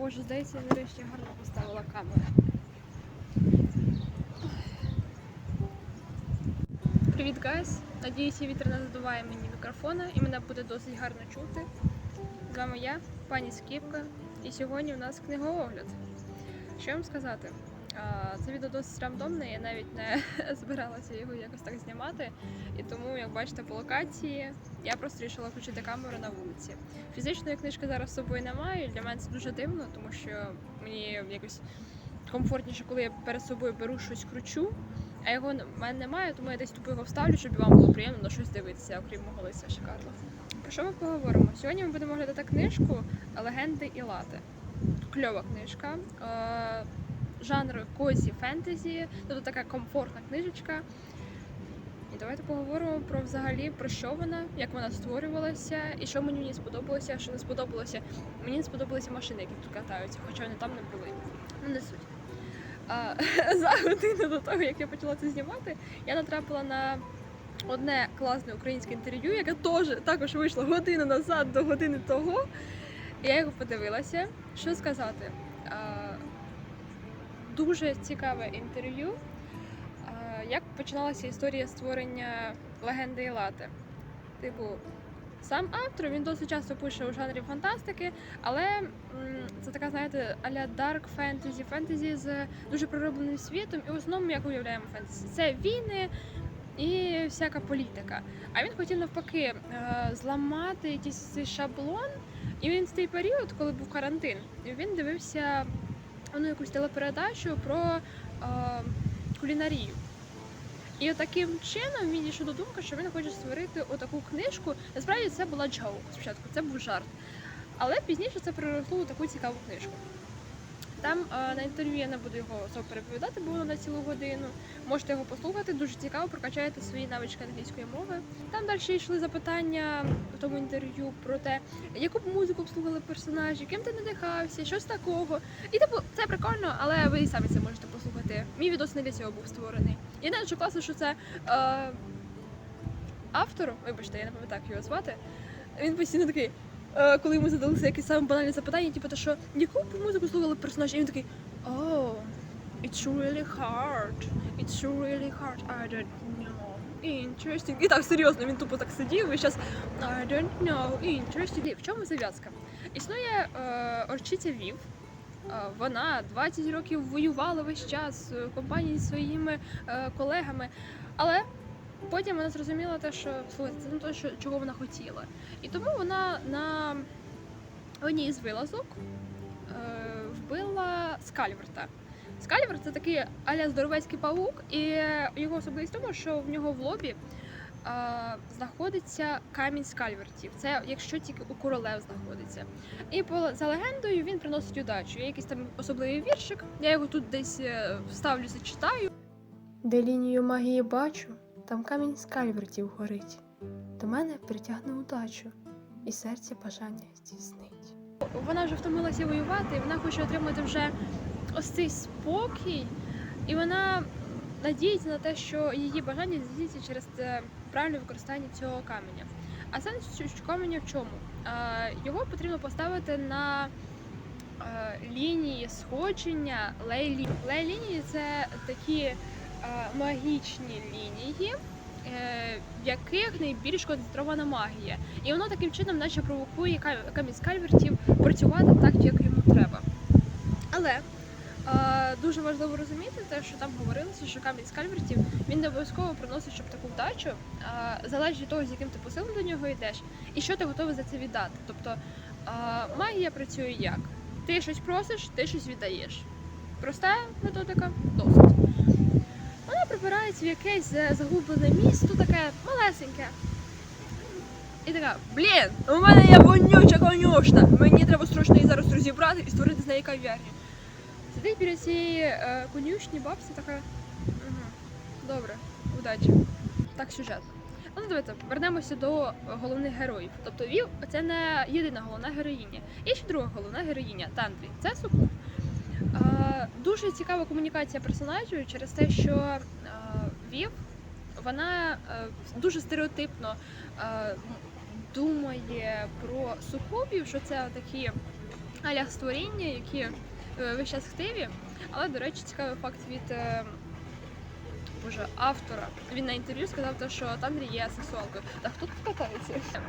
Боже, здається, я нарешті гарно поставила камеру. Привіт, гайс! Надіюся, вітер не задуває мені мікрофона і мене буде досить гарно чути. З вами я, пані Скіпка, і сьогодні у нас книгоогляд. Що вам сказати? Це відео досить рандомне, я навіть не збиралася його якось так знімати. І тому, як бачите, по локації я просто вирішила включити камеру на вулиці. Фізичної книжки зараз з собою немає. і Для мене це дуже дивно, тому що мені якось комфортніше, коли я перед собою беру щось кручу, а його в мене немає, тому я десь тупо його вставлю, щоб вам було приємно на щось дивитися, окрім мого лиця шикарно. Про що ми поговоримо? Сьогодні ми будемо оглядати книжку Легенди і лати. Кльова книжка. Жанр козі фентезі, тобто така комфортна книжечка. І давайте поговоримо про взагалі про що вона, як вона створювалася, і що мені в ній сподобалося, що не сподобалося. Мені не сподобалися машини, які тут катаються, хоча вони там не були. Ну не суть. А, за годину до того, як я почала це знімати, я натрапила на одне класне українське інтерв'ю, яке теж також вийшло годину назад до години того. Я його подивилася. Що сказати? А, дуже цікаве інтерв'ю. Як починалася історія створення легенди і лати? Типу, сам автор він досить часто пише у жанрі фантастики, але це така, знаєте, аля дарк фентезі, фентезі з дуже проробленим світом, і в основному, як уявляємо фентезі, це війни і всяка політика. А він хотів навпаки е, зламати якийсь цей шаблон. І він в той період, коли був карантин, він дивився ну, якусь телепередачу про е, кулінарію. І таким чином він дійшов до думки, що він хоче створити отаку книжку. Насправді це була джоук спочатку, це був жарт. Але пізніше це переросло у таку цікаву книжку. Там е, на інтерв'ю я не буду його особо переповідати, воно на цілу годину. Можете його послухати, дуже цікаво, прокачаєте свої навички англійської мови. Там далі йшли запитання в тому інтерв'ю про те, яку б музику б слухали персонажі, ким ти надихався, щось такого. І типу, це прикольно, але ви і самі це можете послухати. Мій відос не для цього був створений. Єдине, що класно, що це е, автор, вибачте, я не пам'ятаю, як його звати. Він постійно такий. Е, Коли йому задалися якісь саме банальні запитання, типу, то що яку б музику слухали персонажі, і він такий Oh, it's really hard. It's really hard. I don't know. Interesting. І так серйозно, він тупо так сидів і зараз I don't know. Interesting. В чому зав'язка? Існує е, орчиця Вів. Е, Вона 20 років воювала весь час в компанії зі своїми е, колегами, але потім вона зрозуміла те, що слухайте, це не те, що чого вона хотіла. І тому вона на одній з вилазок е, вбила Скальверта. Скальвер це такий аля здоровецький павук, і його особливість в тому, що в нього в лобі е, знаходиться камінь скальвертів. Це якщо тільки у королев знаходиться. І по за легендою він приносить удачу. Є якийсь там особливий віршик. Я його тут десь е, вставлю, зачитаю. Де лінію магії бачу, там камінь скальвертів горить. До мене притягне удачу, і серце бажання здійснить. Вона вже втомилася воювати, і вона хоче отримати вже ось цей спокій, і вона надіється на те, що її бажання здійсниться через це правильне використання цього каменя. А сенс каменя в чому? Його потрібно поставити на е, лінії сходження лей-лінії. Лей-лінії це такі магічні лінії. е, В яких найбільш концентрована магія, і воно таким чином, наче провокує камінь скальвертів працювати так, як йому треба. Але е, дуже важливо розуміти те, що там говорилося, що камінь скальвертів він не обов'язково приносить щоб таку вдачу, е, залежить від того, з яким ти посилом до нього йдеш, і що ти готовий за це віддати. Тобто е, магія працює як? Ти щось просиш, ти щось віддаєш. Проста методика досить. Прибирається в якесь е, загублене місто, таке малесеньке. І така, блін, у мене є вонюча конюшна. Мені треба срочно її зараз розібрати і створити з неї кав'ярню. Сидить біля цієї е, конюшні, бабця така. Угу, добре, удачі. Так, сюжет. Ну, давайте вернемося до головних героїв. Тобто Вів це не єдина головна героїня. Є ще друга головна героїня Тандрі. Це Сукуб. Дуже цікава комунікація персонажів через те, що е, Вів вона е, дуже стереотипно е, думає про сукубів, що це такі аля створіння, які весь час в Києві. Але, до речі, цікавий факт від боже, автора. Він на інтерв'ю сказав, те, що Тандрі є сексуалкою. Та хто тут катається? Та,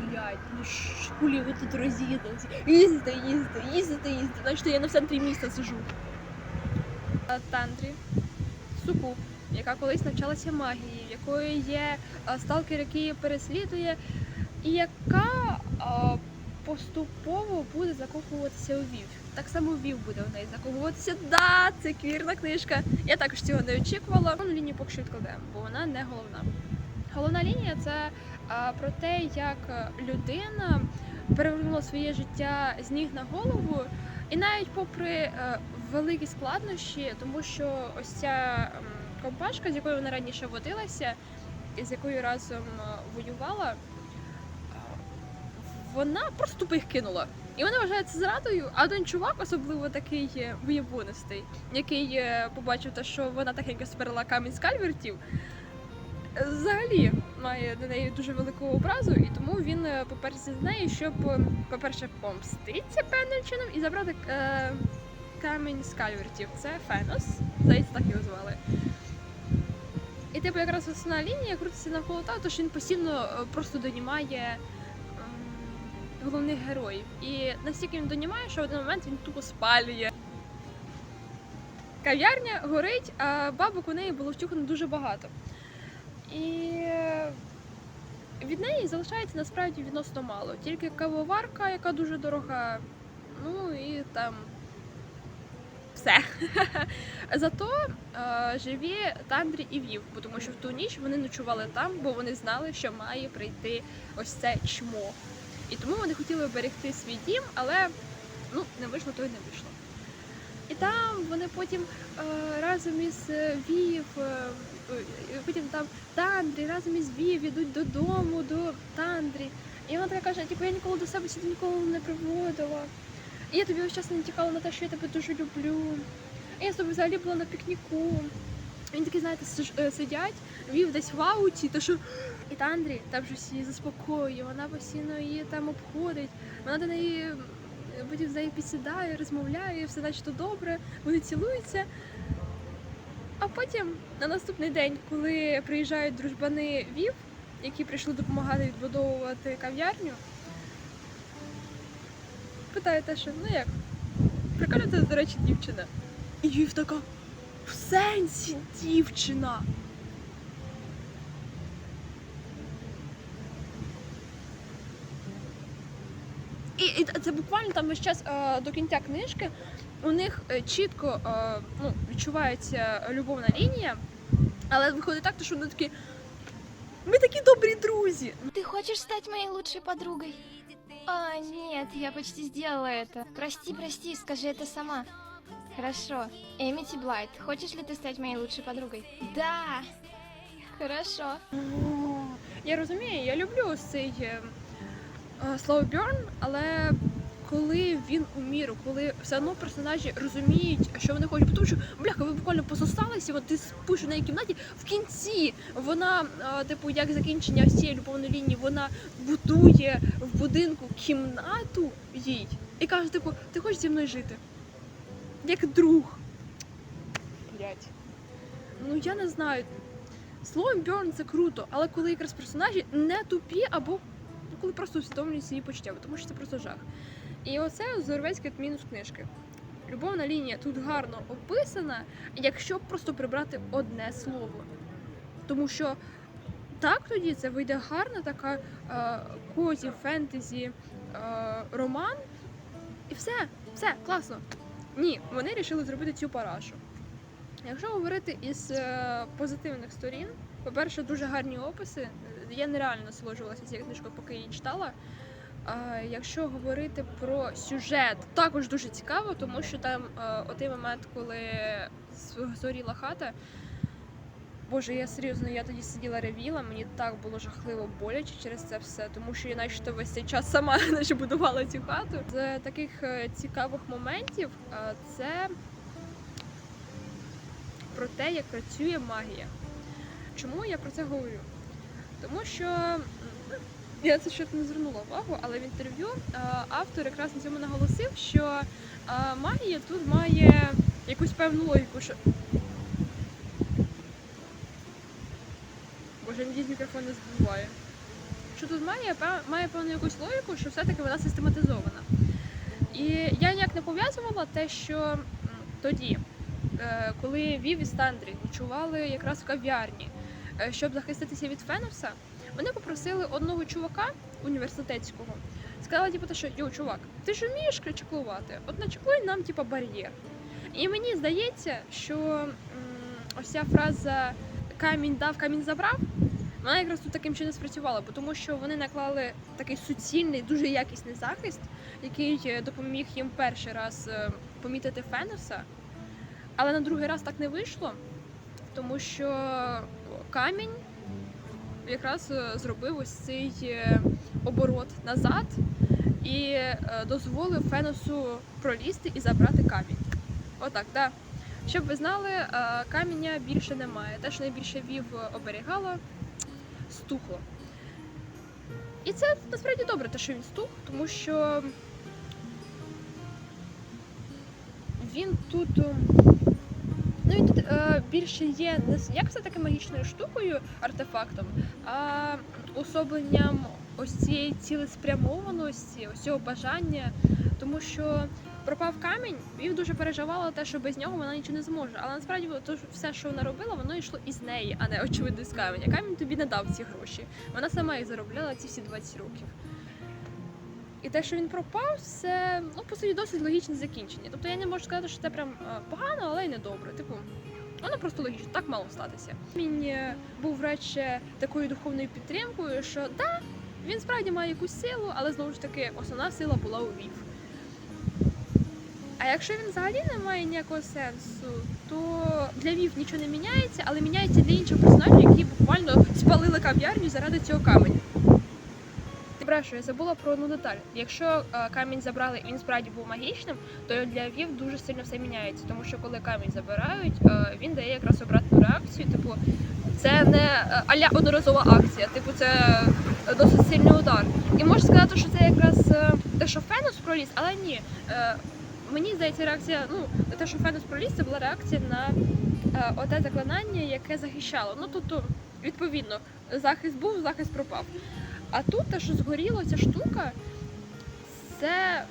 Блядь, ну ж, хулі ви тут роз'їдались. Їздите, їздите, їздите, їздите. Значить, я в центрі міста сижу. А Тандрі, сукуб, яка колись навчалася магії, в якої є сталкер, який її переслідує, і яка поступово буде закохуватися у Вів. Так само Вів буде в неї закохуватися. Да, це квірна книжка. Я також цього не очікувала. Головну лінію поки що відкладаємо, бо вона не головна. Головна лінія це про те, як е, людина перевернула своє життя з ніг на голову, і навіть попри е, великі складнощі, тому що ось ця компашка, з якою вона раніше водилася, і з якою разом е, воювала, е, вона просто тупо їх кинула. І вони вважають це зрадою, а один чувак, особливо такий е, який е, побачив те, що вона тихенько сперла камінь з кальвертів, взагалі має до неї дуже велику образу, і тому він поперся з нею, щоб, е, по-перше, помститися певним чином і забрати камінь з кальвертів. Це Фенос, здається, так його звали. І типу якраз основна лінія крутиться навколо того, що він постійно е, просто донімає ем, головних героїв. І настільки він донімає, що в один момент він тупо спалює. Кав'ярня горить, а бабок у неї було втюхано дуже багато. І е, від неї залишається насправді відносно мало. Тільки кавоварка, яка дуже дорога, ну і там все. Зато е, живі Тандрі і Вів, тому що в ту ніч вони ночували там, бо вони знали, що має прийти ось це чмо. І тому вони хотіли берегти свій дім, але ну, не вийшло, то й не вийшло. І там вони потім е, разом із е, Вів, е, е, потім там Тандрі разом із Вів ідуть додому до Тандрі. І вона така каже, типу, я ніколи до себе сюди ніколи не приводила. І я тобі весь час не тікала на те, що я тебе дуже люблю. І я з тобою взагалі була на пікніку. Він такий, знаєте, е, сидять, вів десь в ауті, то що і Тандрі там вже всі заспокоює, вона постійно її там обходить, вона до неї м, потім з підсідає, розмовляє, все начебто добре, вони цілуються. А потім на наступний день, коли приїжджають дружбани Вів, які прийшли допомагати відбудовувати кав'ярню, питаєте, що ну як? Прикольно це, до речі, дівчина. І Вів така в сенсі дівчина. І, і це буквально там весь час е, до кінця книжки у них е, чітко е, ну, відчувається любовна лінія, але виходить так, що вони такі. Ми такі добрі друзі. Ты хочешь стать моей лучшей подругой? А, нет, я почти сделала это. Прости, прости, скажи это сама. Хорошо. Эмити Блайт, хочешь ли ты стать моей лучшей подругой? Да. Хорошо. Я розумію, я люблю цей е, е, slow burn, але коли він у міру, коли все одно персонажі розуміють, що вони хочуть, тому що бляха, ви буквально пососалися, от ти спиш у неї кімнаті. В кінці вона, типу, як закінчення ось цієї любовної лінії, вона будує в будинку кімнату їй і каже, типу, ти хочеш зі мною жити? Як друг. Блять. Ну я не знаю. Slow burn це круто, але коли якраз персонажі не тупі або коли просто усвідомлюють свої почуття, тому що це просто жах. І оце Зорвецький мінус книжки. Любовна лінія тут гарно описана, якщо просто прибрати одне слово. Тому що так тоді це вийде гарна така е, козі, фентезі, е, роман, і все, все, класно. Ні, вони вирішили зробити цю парашу. Якщо говорити із е, позитивних сторін, по-перше, дуже гарні описи. Я нереально насолоджувалася цією книжкою, поки її читала. Якщо говорити про сюжет, також дуже цікаво, тому що там е, отий момент, коли згоріла хата. Боже, я серйозно, я тоді сиділа ревіла, мені так було жахливо боляче через це все, тому що я начебто весь цей час сама наче будувала цю хату. З таких е, цікавих моментів е, це про те, як працює магія. Чому я про це говорю? Тому що Я це ще не звернула увагу, але в інтерв'ю е, автор якраз на цьому наголосив, що е, магія тут має якусь певну логіку, що. Боже, надіюсь, мікрофон не збиває. Що тут має, має певну якусь логіку, що все-таки вона систематизована. І я ніяк не пов'язувала те, що тоді, е, коли Вів і Стандрі ночували якраз в кав'ярні, щоб захиститися від Фенуса, вони попросили одного чувака університетського. Сказали, типу, що йо, чувак, ти ж вмієш чеклувати? От начеклуй нам, типу, бар'єр. І мені здається, що м, ось ця фраза камінь дав, камінь забрав. Вона якраз тут таким чином спрацювала, бо тому що вони наклали такий суцільний, дуже якісний захист, який е, допоміг їм перший раз е, помітити Фенуса. Але на другий раз так не вийшло, тому що камінь якраз е, зробив ось цей е, оборот назад і е, дозволив Фенусу пролізти і забрати камінь. Отак, так. Щоб ви знали, каменя більше немає. Те, що найбільше вів оберігало, стухло. І це насправді добре, те, що він стух, тому що він тут. Більше є не як все таки магічною штукою, артефактом, а особленням ось цієї цілеспрямованості, ось цього бажання, тому що пропав камінь, Вів дуже переживала те, що без нього вона нічого не зможе. Але насправді то, все, що вона робила, воно йшло із неї, а не очевидно з каменя. Камінь тобі не дав ці гроші. Вона сама їх заробляла ці всі 20 років. І те, що він пропав, це ну по суті досить логічне закінчення. Тобто я не можу сказати, що це прям е, погано, але й не добре. Типу, воно просто логічно, так мало статися. Він е, був радше такою духовною підтримкою, що да, він справді має якусь силу, але знову ж таки основна сила була у Вів. А якщо він взагалі не має ніякого сенсу, то для Вів нічого не міняється, але міняється для інших персонажів, які буквально спалили кав'ярню заради цього каменя. Брешу, я забула про одну деталь. Якщо е, камінь забрали і він справді був магічним, то для Вів дуже сильно все міняється, тому що коли камінь забирають, е, він дає якраз обратну реакцію. Типу, це не е, аля одноразова акція, типу, це е, досить сильний удар. І можна сказати, що це якраз е, те, що Фенус проліз, але ні. Е, Мені здається, реакція, ну, те, що Фенус проліз, це була реакція на е, оте заклинання, яке захищало. Ну, тобто, відповідно, захист був, захист пропав. А тут те, що згоріло, ця штука, це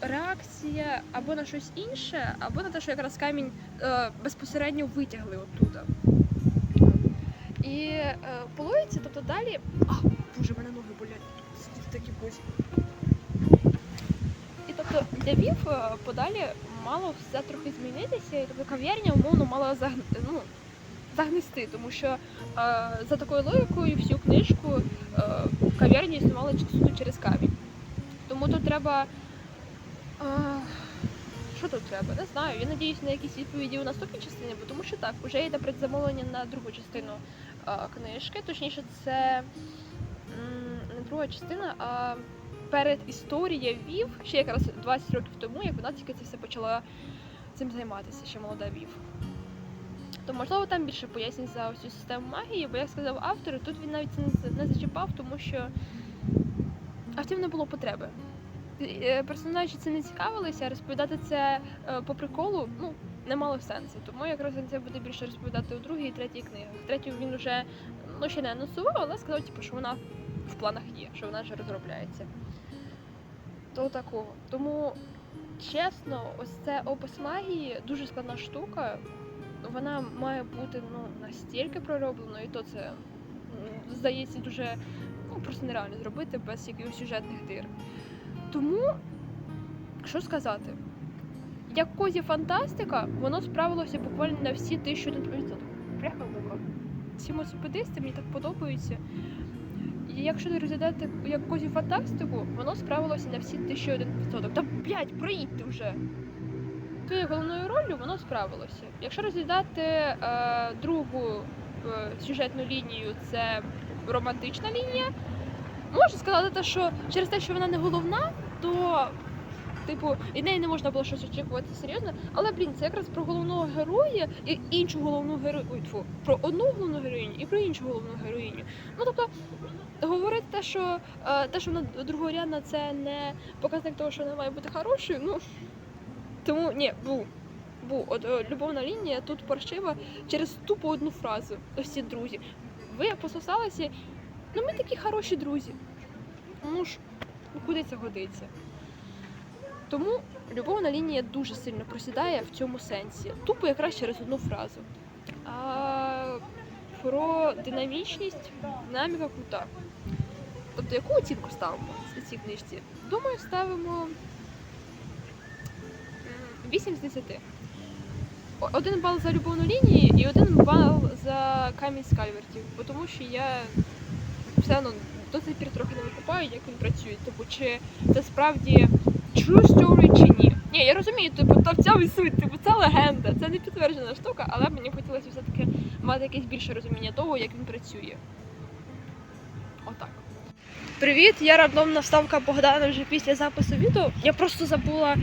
реакція або на щось інше, або на те, що якраз камінь е, безпосередньо витягли оттуда. І е, по логіці, тобто далі. А, боже, мене ноги болять. В такій позі. І тобто для Вів е, подалі мало все трохи змінитися, і тобто кав'ярня умовно мала загн... ну, загнести, тому що е, за такою логікою всю книжку е, кав'ярня існувала суто через камінь. Тому тут треба. Е, що тут треба? Не знаю. Я надіюсь на якісь відповіді у наступній частині, бо тому що так, вже йде предзамовлення на другу частину е, книжки. Точніше, це не друга частина, а передісторія Вів ще якраз 20 років тому, як вона тільки це все почала цим займатися, ще молода Вів. То можливо там більше пояснень за цю систему магії, бо як сказав автор, тут він навіть не- зачіпав, тому що а в не було потреби. Е, Персонажі це не цікавилися, розповідати це е, по приколу ну, не мало сенсу. Тому якраз він це буде більше розповідати у другій і третій книгах. Третю він вже ну, ще не анонсував, але сказав, типу, що вона в планах є, що вона вже розробляється. То такого. Тому, чесно, ось це опис магії дуже складна штука. Вона має бути ну, настільки пророблено, і то це здається дуже ну, просто нереально зробити без якихось сюжетних дир. Тому, що сказати, як козі фантастика, воно справилося буквально на всі 1001%. Бляха муха. Ці мосопедисти мені так подобаються. Якщо розглядати як козі фантастику, воно справилося на всі 1001%. Та блядь, проїдьте вже! Тою головною ролью воно справилося. Якщо розглядати е, другу е, сюжетну лінію, це романтична лінія, можна сказати, що через те, що вона не головна, то типу від неї не можна було щось очікувати серйозно. Але блін, це якраз про головного героя і іншу головну героїню. Про одну головну героїню і про іншу головну героїню. Ну тобто говорити те, що е, те, що вона другорядна, це не показник того, що вона має бути хорошою. Ну тому ні, був. Був. От е, любовна лінія тут паршива через тупо одну фразу. Ось ці друзі. Ви пососалися, ну ми такі хороші друзі. Ну ж, ну куди це годиться? Тому любовна лінія дуже сильно просідає в цьому сенсі. Тупо якраз через одну фразу. А про динамічність динаміка крута. Тобто, яку оцінку ставимо цій книжці? Думаю, ставимо 8 з 10. Один бал за любовну лінію і один бал за камінь з кальвертів. Бо тому що я все одно до сих пір трохи не викупаю, як він працює. Типу, чи це справді true story чи ні. Ні, я розумію, типу, то в цьому типу, це легенда, це не підтверджена штука, але мені хотілося все-таки мати якесь більше розуміння того, як він працює. Отак. Привіт, я рандомна вставка Богдана вже після запису відео. Я просто забула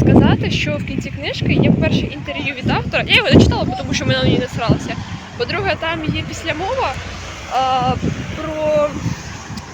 сказати, що в кінці книжки є перше інтерв'ю від автора. Я його не читала, тому що ми на ній не сралися. По-друге, там є післямова а, про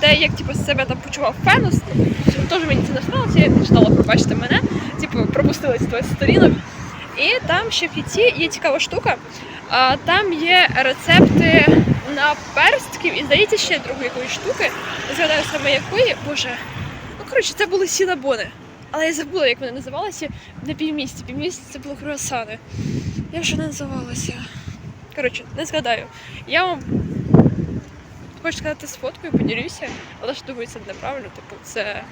те, як типу, себе там почував Фенус. Теж мені це не сралося, я не читала, пробачте мене. Типу, пропустила твоїх сторінок. І там ще в кінці є цікава штука. А, там є рецепти на перстків і здається ще другої якоїсь штуки. Не згадаю саме якої, боже. Ну коротше, це були сінабони. Але я забула, як вони називалися на півмісяці. Півмісяці це були круасани. Я вже не називалася. Коротше, не згадаю. Я вам хочу сказати з фоткою, поділюся, але ж думаю, це неправильно. Типу, це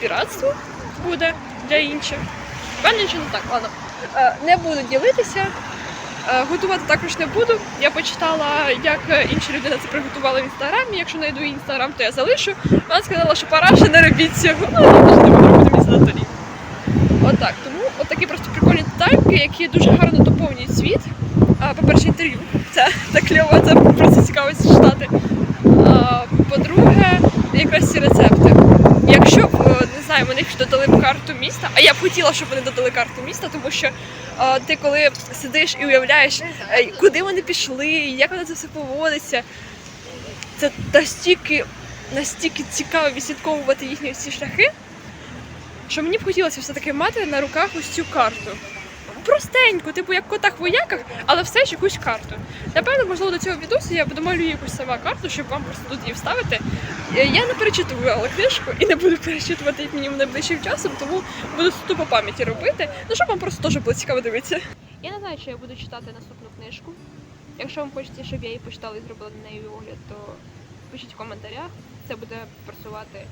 піратство буде для інших. Певно, що не так, ладно. Е, Не буду ділитися. Е, Готувати також не буду. Я почитала, як е, інші людина це приготувала в інстаграмі. Якщо знайду інстаграм, то я залишу. Вона сказала, що пора ще не робіть цього. Ну, я теж не буду робити місце на. Отак. Тому от такі просто прикольні детальки, які дуже гарно доповнюють світ. По-перше, інтерв'ю. Це так кльово, це просто цікаво читати. По-друге, якраз ці рецепти. Якщо е, не знаю, вони ж додали карту міста, а я б хотіла, щоб вони додали карту міста, тому що а, ти коли сидиш і уявляєш, е, куди вони пішли, як воно це все поводиться, це настільки, настільки цікаво відслідковувати їхні всі шляхи, що мені б хотілося все-таки мати на руках ось цю карту. Простеньку, типу як в котах вояках, але все ж якусь карту. Напевно, можливо, до цього відосу я домалюю якусь сама карту, щоб вам просто тут її вставити. Е, Я не перечитувала книжку і не буду перечитувати як мінімум найближчим часом, тому буду суто по пам'яті робити. Ну щоб вам просто теж було цікаво дивитися. Я не знаю, чи я буду читати наступну книжку. Якщо вам хочеться, щоб я її почитала і зробила на неї огляд, то пишіть в коментарях. Це буде просувати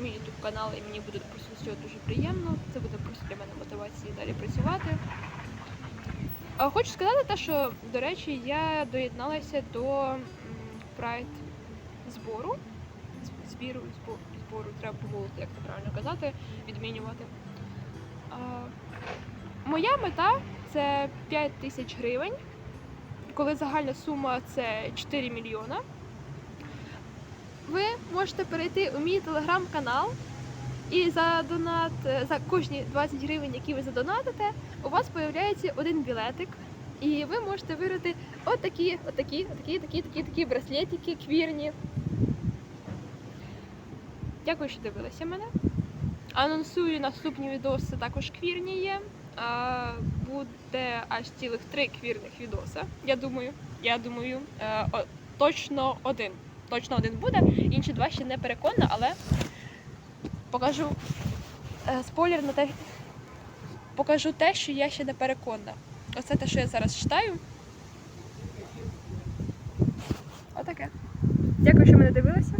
мій YouTube канал, і мені буде просто цього дуже приємно. Це буде просто для мене мотивації далі працювати. А хочу сказати те, що, до речі, я доєдналася до Pride збору. Збіру, збо- збору, треба погуглити, як це правильно казати, відмінювати. А, моя мета це 5 тисяч гривень, коли загальна сума це 4 мільйона. Ви можете перейти у мій телеграм-канал і за донат, е, за кожні 20 гривень, які ви задонатите, у вас з'являється один білетик. І ви можете виграти отакі, отакі, отакі, такі, такі, такі браслетики квірні. Дякую, що дивилися мене. Анонсую наступні відоси також квірні є. Буде аж цілих три квірних відоса. Я думаю. Я думаю, е, точно один. Точно один буде. Інші два ще не переконана, але покажу е, спойлер на те. Покажу те, що я ще не переконана. Оце те, що я зараз читаю. Отаке. Дякую, що мене дивилися.